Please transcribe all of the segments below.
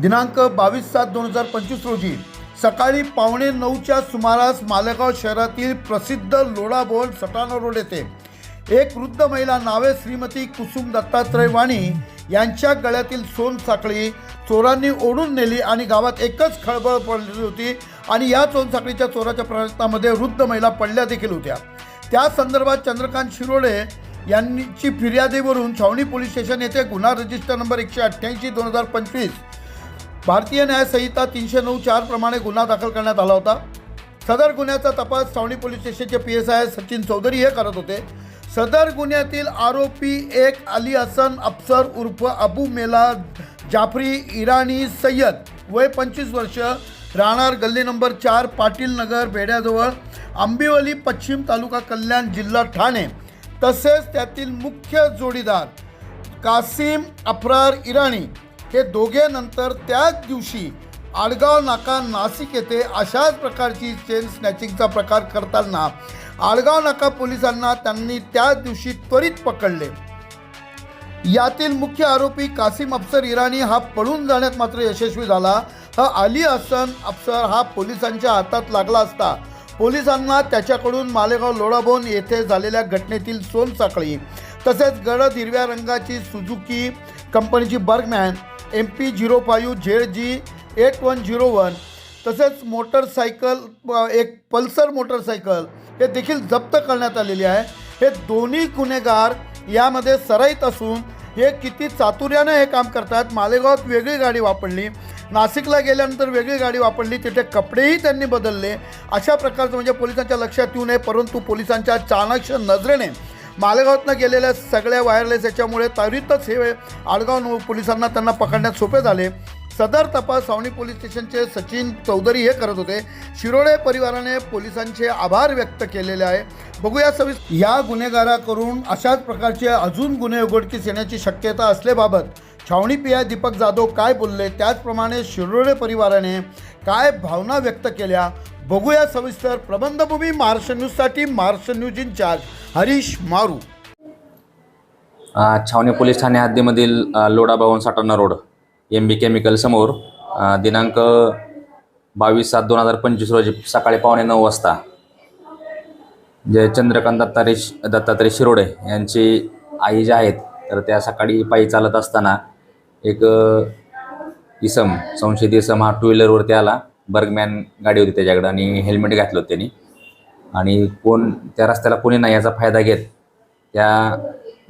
दिनांक बावीस सात दोन हजार पंचवीस रोजी सकाळी पावणे नऊच्या सुमारास मालेगाव शहरातील प्रसिद्ध लोडाबोल सटाणा रोड येथे एक वृद्ध महिला नावे श्रीमती कुसुम दत्तात्रय वाणी यांच्या गळ्यातील सोन साखळी चोरांनी ओढून नेली आणि गावात एकच खळबळ पडली होती आणि या सोन साखळीच्या चोराच्या प्रयत्नामध्ये वृद्ध महिला पडल्या देखील होत्या. त्या संदर्भात चंद्रकांत शिरोडे यांची फिर्यादीवरून छावणी पोलीस स्टेशन येथे गुन्हा रजिस्टर नंबर एकशे अठ्ठ्याऐंशी दोन हजार पंचवीस भारतीय न्यायसंहिता तीनशे नऊ चार प्रमाणे गुन्हा दाखल करण्यात आला होता. सदर गुन्ह्याचा तपास सावणी पोलीस स्टेशनचे P S I Sachin Chaudhari हे करत होते. सदर गुन्ह्यातील आरोपी एक अली हसन अफसर उर्फ अबू मेला जाफरी इराणी सय्यद वय पंचवीस वर्ष राहणार गल्ली नंबर चार पाटील नगर बेड्याजवळ आंबिवली पश्चिम तालुका कल्याण जिल्हा ठाणे. तसेच त्यातील मुख्य जोडीदार कासिम अफरार इराणी हे दोघे नंतर त्याच दिवशी आडगाव नाका नाशिक येथे अशाच प्रकारची चेन स्नॅचिंगचा प्रकार करताना आडगाव नाका पोलिसांना त्यांनी त्याच दिवशी त्वरित पकडले. यातील मुख्य आरोपी कासिम अफसर इराणी हा पळून जाण्यात मात्र यशस्वी झाला. हा अली हसन अफसर हा पोलिसांच्या हातात लागला असता. पोलिसांना त्याच्याकडून मालेगाव लोढाभवन येथे झालेल्या घटनेतील सोनसाखळी तसेच गडद हिरव्या रंगाची सुझुकी कंपनीची Burgman M P zero five Z G eight one zero one तसेच मोटरसायकल एक पल्सर मोटरसायकल हे देखील जप्त करण्यात आलेले आहे. हे दोन्ही गुन्हेगार यामध्ये सराईत असून हे किती चातुर्यानं हे काम करतात मालेगावात वेगळी गाडी वापरली नाशिकला गेल्यानंतर वेगळी गाडी वापरली तिथे कपडेही त्यांनी बदलले. अशा प्रकारचं म्हणजे पोलिसांच्या लक्षात येऊ नये परंतु पोलिसांच्या चाणक्य नजरेने मालेगावातनं गेलेल्या सगळ्या वायरलेस याच्यामुळे त्वरितच हे आडगाव पोलिसांना त्यांना पकडण्यात सोपे झाले. सदर तपास सावणी पोलीस स्टेशनचे सचिन चौधरी हे करत होते. शिरोळे परिवाराने पोलिसांचे आभार व्यक्त केलेले आहे. बघूया सविस या गुन्हेगाराकडून अशाच प्रकारचे अजून गुन्हे उघडकीस येण्याची शक्यता असल्याबाबत छावणी पिया दीपक जाधव काय बोलले? त्याचप्रमाणे शिरोळे परिवाराने काय भावना व्यक्त केल्या? बघूया सविस्तर. प्रबंधभूमी महाराष्ट्र न्यूजसाठी Maharashtra news in charge Harish Maru. Chhavani police Thane हद्दीमधील Loda Bhavan Sathana road M B chemical समोर दिनांक बावीस सात दोन हजार पंचवीस रोजी सकाळी पावणे नऊ वाजता जे चंद्रकांत दत्तारे दत्तात्रय शिरोडे यांची आई जे आहेत तर त्या सकाळी पायी चालत असताना एक इसम संशयित इसम हा टू व्हीलरवरती आला. बर्गमॅन गाडी होती त्याच्याकडं आणि हेल्मेट घातलं होतं त्यांनी. आणि कोण त्या रस्त्याला कोणी नाही याचा फायदा घेत. त्या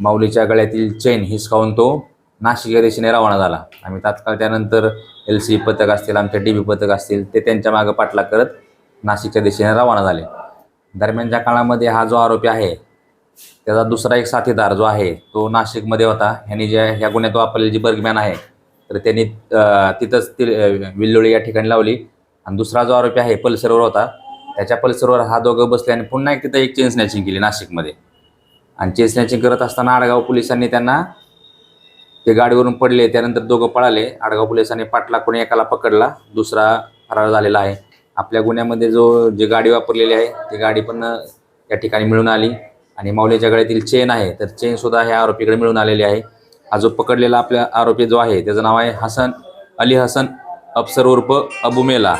माऊलीच्या गळ्यातील चेन हिसकावून तो नाशिक या दिशेने रवाना झाला. आम्ही तात्काळ त्यानंतर एल सी पथक असतील आमच्या डी बी पथक असतील ते त्यांच्या मागं पाठलाग करत नाशिकच्या दिशेने रवाना झाले. दरम्यानच्या काळामध्ये हा जो आरोपी आहे त्याचा दुसरा एक साथीदार जो आहे तो नाशिकमध्ये होता. ह्यांनी ज्या ह्या गुन्ह्यात वापरलेली जी बर्गमॅन आहे तर त्यांनी तिथंच ती विल्लोळी या ठिकाणी लावली. आणि दुसरा जो आरोपी आहे पल्सरवर होता त्याच्या पल्सरवर हा दोघं बसले आणि पुन्हा एक तिथं एक चेन स्नॅचिंग केली नाशिकमध्ये. आणि चेन स्नॅचिंग करत असताना आडगाव पोलिसांनी त्यांना ते गाडीवरून पडले त्यानंतर दोघं पळाले. आडगाव पोलिसांनी पाटला कोणी एकाला पकडला दुसरा फरार झालेला आहे. आपल्या गुन्ह्यामध्ये जो जी गाडी वापरलेली आहे ती गाडी पण या ठिकाणी मिळून आली. आणि माऊलीच्या गळ्यातील चेन आहे तर चेन सुद्धा ह्या आरोपीकडे मिळून आलेली आहे. हा जो पकडलेला आपल्या आरोपी जो आहे त्याचं नाव आहे हसन अली हसन अफसर उर्फ अबुमेला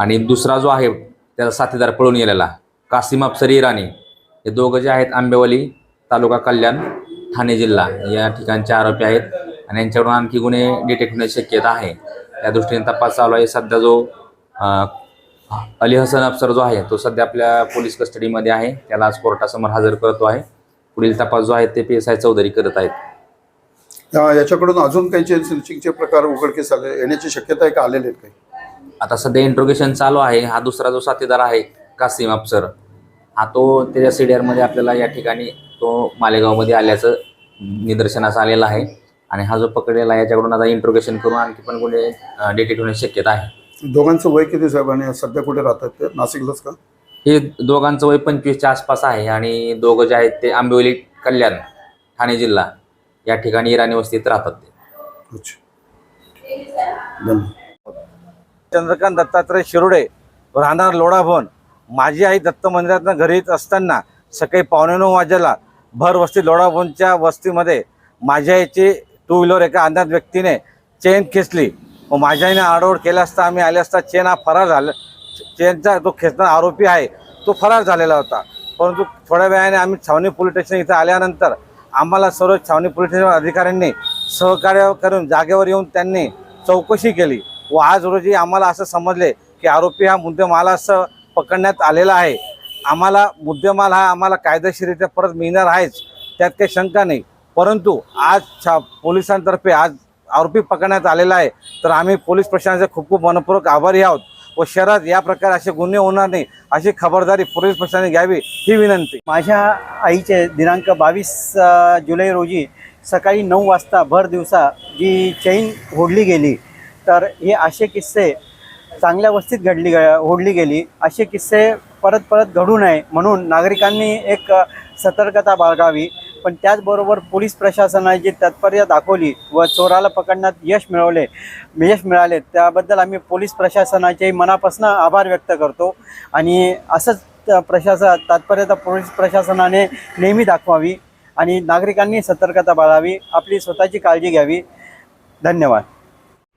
आणि दुसरा जो आहे त्याचा साथीदार पळून गेलेला कासिम अफसर इराणी हे दोघं जे आहेत आंबेवली तालुका कल्याण ठाणे जिल्हा. या ठिकाणचे आरोपी आहेत आणि यांच्याकडून आणखी गुन्हे डिटेक्ट होण्याची शक्यता आहे. त्या दृष्टीने तपास चालू आहे. सध्या जो अली हसन अफसर जो आहे तो सध्या आपल्या पोलीस कस्टडीमध्ये आहे. त्याला आज कोर्टासमोर हजर करतो आहे. पुढील तपास जो आहे ते पी एस आय चौधरी करत आहेत. याच्याकडून अजून काही चेन प्रकार उघडकीस आले येण्याची शक्यता आहे का? आलेले आहेत काही? आता सध्या इंट्रोगेशन चालू आहे. हा दुसरा जो साथीदार आहे कासिम अफसर हा तो त्याच्या सीडीआरमध्ये आपल्याला या ठिकाणी तो मालेगावमध्ये आल्याचं निदर्शनास आलेलं आहे. आणि हा जो पकडलेला आहे याच्याकडून आता इंट्रोगेशन करून आणखी पण गुन्हे डिटेक्ट होण्याची शक्यता आहे. दोघांचं वय किती साहेब? आणि सध्या कुठे राहतात ते? नाशिकलाच का? हे दोघांचं वय पंचवीसच्या आसपास आहे आणि दोघं जे आहेत ते आंबिवली कल्याण ठाणे जिल्हा या ठिकाणी इराणी वस्तीत राहतात ते. अच्छा. धन्यवाद. चंद्रकांत दत्तात्रय शिरोडे राहणार लोढाभवन माझी आई दत्त मंदिरातनं घरी येत असताना सकाळी पावणे नऊ वाजेला भर वस्ती लोढाभवनच्या वस्तीमध्ये माझ्या आईची टू व्हीलर एका अज्ञात व्यक्तीने चेन खेचली. व माझ्या आईने आडवड केला असता आम्ही आले असता चेन हा फरार झाला. चेनचा जो खेचणारा आरोपी आहे तो फरार झालेला होता. परंतु थोड्या वेळाने आम्ही छावणी पोलीस स्टेशन इथं आल्यानंतर आम्हाला सर्व छावणी पोलीस स्टेशन अधिकाऱ्यांनी सहकार्य करून जागेवर येऊन त्यांनी चौकशी केली. व आज रोजी आम्हाला असं समजले की आरोपी हा मुद्देमालासह पकडण्यात आलेला आहे. आम्हाला मुद्देमाल हा आम्हाला कायदेशीररित्या परत मिळणार आहेच त्यात काही शंका नाही. परंतु आज छा पोलिसांतर्फे आज आरोपी पकडण्यात आलेला आहे. तर आम्ही पोलीस प्रशासनाचे खूप खूप मनपूर्वक आभारी आहोत व शहरात या प्रकारे असे गुन्हे होणार नाही अशी खबरदारी पोलीस प्रशासनाने घ्यावी ही विनंती. माझ्या आईचे दिनांक बावीस जुलै रोजी सकाळी नऊ वाजता भर दिवसा जी चैन ओढली गेली तर हे असे किस्से चांगल्या वस्तीत घडली ओढली गेली. असे किस्से परत परत घडू नये म्हणून नागरिकांनी एक सतर्कता बाळगावी. पण त्याचबरोबर पोलीस प्रशासनाने जी तत्पर्य दाखवली व चोराला पकडण्यात यश मिळवले यश मिळाले त्याबद्दल आम्ही पोलीस प्रशासनाचे मनापासून आभार व्यक्त करतो. आणि असंच प्रशासन तात्पर्यता पोलीस प्रशासनाने नेहमी दाखवावी आणि नागरिकांनी सतर्कता बाळावी. आपली स्वतःची काळजी घ्यावी. धन्यवाद.